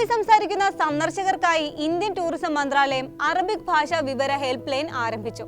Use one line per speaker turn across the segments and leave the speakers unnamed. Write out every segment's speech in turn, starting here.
അറബി സംസാരിക്കുന്ന സന്ദർശകർക്കായി ഇന്ത്യൻ ടൂറിസം മന്ത്രാലയം അറബിക് ഭാഷാ വിവര ഹെൽപ്പ് ലൈൻ ആരംഭിച്ചു.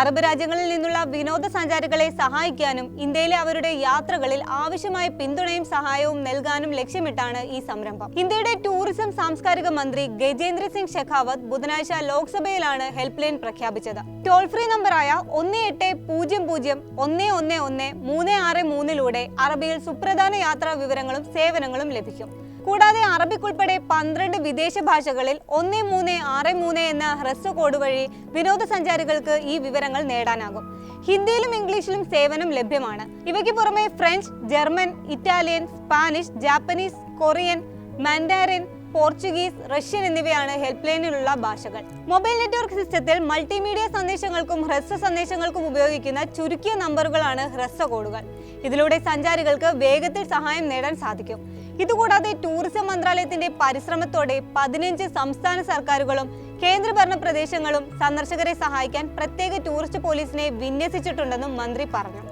അറബ് രാജ്യങ്ങളിൽ നിന്നുള്ള വിനോദസഞ്ചാരികളെ സഹായിക്കാനും ഇന്ത്യയിലെ അവരുടെ യാത്രകളിൽ ആവശ്യമായ പിന്തുണയും സഹായവും നൽകാനും ലക്ഷ്യമിട്ടാണ് ഈ സംരംഭം. ഇന്ത്യയുടെ ടൂറിസം സാംസ്കാരിക മന്ത്രി ഗജേന്ദ്ര സിംഗ് ഷെഖാവത്ത് ബുധനാഴ്ച ലോക്സഭയിലാണ് ഹെൽപ്പ് ലൈൻ പ്രഖ്യാപിച്ചത്. ടോൾ ഫ്രീ നമ്പറായ ഒന്ന് എട്ട് പൂജ്യം പൂജ്യം ഒന്ന് ഒന്ന് ഒന്ന് മൂന്ന് ആറ് മൂന്നിലൂടെ അറബിയിൽ സുപ്രധാന യാത്രാ വിവരങ്ങളും സേവനങ്ങളും ലഭിക്കും. കൂടാതെ അറബിക് ഉൾപ്പെടെ പന്ത്രണ്ട് വിദേശ ഭാഷകളിൽ ഒന്ന് മൂന്ന് ആറ് മൂന്ന് എന്ന ഹ്രസ്വ കോഡ് വഴി വിനോദസഞ്ചാരികൾക്ക് ഈ വിവരങ്ങൾ നേടാനാകും. ഹിന്ദിയിലും ഇംഗ്ലീഷിലും സേവനം ലഭ്യമാണ്. ഇവയ്ക്ക് പുറമെ French German Italian Spanish Japanese Korean Mandarin Portuguese Russian എന്നിവയാണ് ഹെൽപ്പ് ലൈനിലുള്ള ഭാഷകൾ. മൊബൈൽ നെറ്റ്വർക്ക് സിസ്റ്റത്തിൽ മൾട്ടിമീഡിയ സന്ദേശങ്ങൾക്കും ഹ്രസ്വ സന്ദേശങ്ങൾക്കും ഉപയോഗിക്കുന്ന ചുരുക്കിയ നമ്പറുകളാണ് ഹ്രസ്വ കോഡുകൾ. ഇതിലൂടെ സഞ്ചാരികൾക്ക് വേഗത്തിൽ സഹായം നേടാൻ സാധിക്കും. ഇതുകൂടാതെ ടൂറിസം മന്ത്രാലയത്തിന്റെ പരിശ്രമത്തോടെ പതിനഞ്ച് സംസ്ഥാന സർക്കാരുകളും കേന്ദ്രഭരണ പ്രദേശങ്ങളും സന്ദർശകരെ സഹായിക്കാൻ പ്രത്യേക ടൂറിസ്റ്റ് പോലീസിനെ വിന്യസിച്ചിട്ടുണ്ടെന്നും മന്ത്രി പറഞ്ഞു.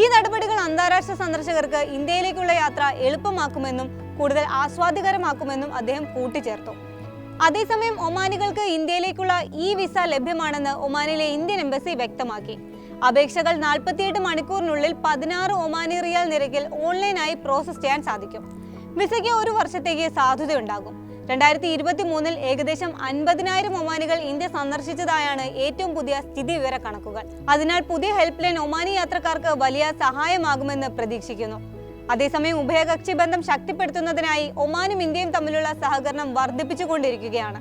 ഈ നടപടികൾ അന്താരാഷ്ട്ര സന്ദർശകർക്ക് ഇന്ത്യയിലേക്കുള്ള യാത്ര എളുപ്പമാക്കുമെന്നും കൂടുതൽ ആസ്വാദികരമാക്കുമെന്നും അദ്ദേഹം കൂട്ടിച്ചേർത്തു. അതേസമയം ഒമാനികൾക്ക് ഇന്ത്യയിലേക്കുള്ള ഇ വിസ ലഭ്യമാണെന്ന് ഒമാനിലെ ഇന്ത്യൻ എംബസി വ്യക്തമാക്കി. അപേക്ഷകൾ നാൽപ്പത്തിയെട്ട് മണിക്കൂറിനുള്ളിൽ പതിനാറ് ഒമാനി റിയാൽ നിരക്കിൽ ഓൺലൈനായി പ്രോസസ് ചെയ്യാൻ സാധിക്കും. വിസയ്ക്ക് ഒരു വർഷത്തേക്ക് സാധുതയുണ്ടാകും രണ്ടായിരത്തി ഇരുപത്തി മൂന്നിൽ ഏകദേശം അൻപതിനായിരം ഒമാനികൾ ഇന്ത്യ സന്ദർശിച്ചതായാണ് ഏറ്റവും പുതിയ സ്ഥിതി വിവര കണക്കുകൾ അതിനാൽ പുതിയ ഹെൽപ്പ് ലൈൻ ഒമാനി യാത്രക്കാർക്ക് വലിയ സഹായമാകുമെന്ന് പ്രതീക്ഷിക്കുന്നു. അതേസമയം ഉഭയകക്ഷി ബന്ധം ശക്തിപ്പെടുത്തുന്നതിനായി ഒമാനും ഇന്ത്യയും തമ്മിലുള്ള സഹകരണം വർദ്ധിപ്പിച്ചുകൊണ്ടിരിക്കുകയാണ്.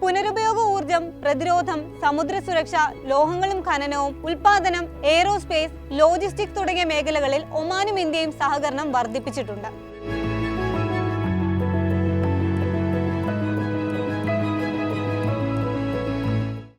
പുനരുപയോഗ ഊർജം പ്രതിരോധം സമുദ്ര സുരക്ഷ ലോഹങ്ങളും ഖനനവും ഉൽപാദനം എയ്റോസ്പേസ് ലോജിസ്റ്റിക്സ് തുടങ്ങിയ മേഖലകളിൽ ഒമാനും ഇന്ത്യയും സഹകരണം വർദ്ധിപ്പിച്ചിട്ടുണ്ട്.